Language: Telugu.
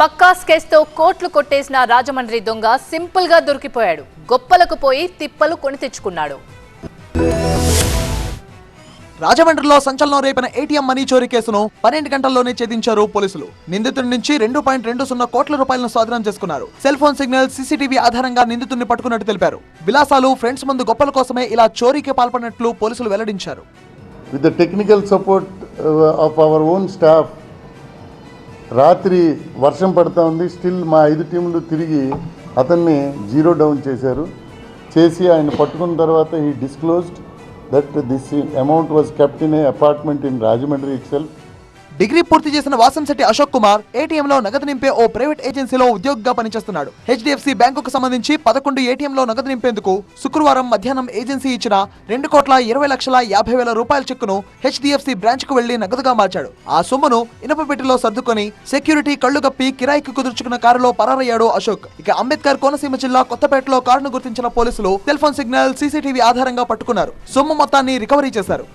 పక్కాస్ కేసుతో కోట్లు కొట్టేసిన రాజమండ్రి దొంగ సింపుల్గా దొరికిపోయాడు. గొప్పలకు పోయి తిప్పలు కొని తెచ్చుకున్నాడు. రాజమండ్రిలో సంచలనం రేపిన ఏటీఎం మనీ చోరీ కేసును పన్నెండు గంటల్లోనే ఛేదించారు పోలీసులు. నిందితుడి నుంచి రెండు పాయింట్ రెండు సున్నా కోట్ల రూపాయలను స్వాధీనం చేసుకున్నారు. సెల్ ఫోన్ సిగ్నల్ సీసీటీవీ ఆధారంగా నిందితుడిని పట్టుకున్నట్టు తెలిపారు. విలాసాలు ఫ్రెండ్స్ ముందు గొప్పల కోసమే ఇలా చోరీకి పాల్పడినట్లు పోలీసులు వెల్లడించారు. Technical support uh, of our own staff రాత్రి వర్షం పడుతూ ఉంది. స్టిల్ మా ఐదు టీంలు తిరిగి అతన్ని జీరో డౌన్ చేశారు. చేసి ఆయన పట్టుకున్న తర్వాత he disclosed that this amount was kept in a apartment in Rajahmundry itself degree పూర్తి చేసిన వాసంశెట్టి అశోక్ కుమార్ ఏటీఎంలో నగదు నింపే ఓ ప్రైవేట్ ఏజెన్సీలో ఉద్యోగిగా పనిచేస్తున్నాడు. హెచ్డిఎఫ్సి బ్యాంకుకు సంబంధించి పదకొండు ఏటీఎం లో నగదు నింపేందుకు శుక్రవారం మధ్యాహ్నం ఏజెన్సీ ఇచ్చిన రెండు కోట్ల ఇరవై లక్షల యాభై వేల రూపాయల చెక్కును హెచ్డిఎఫ్సి బ్రాంచ్కు వెళ్ళి నగదుగా మార్చాడు. ఆ సొమ్మును ఇనుప పెట్టెలో సర్దుకొని సెక్యూరిటీ కళ్ళుగప్పి కిరాయికి కుదుర్చుకున్న కారులో పరారయ్యాడు అశోక్. ఇక అంబేద్కర్ కోనసీమ జిల్లా కొత్తపేటలో కారును గుర్తించిన పోలీసులు టెలిఫోన్ సిగ్నల్ సీసీటీవీ ఆధారంగా పట్టుకున్నారు. సొమ్ము మొత్తాన్ని రికవరీ చేశారు.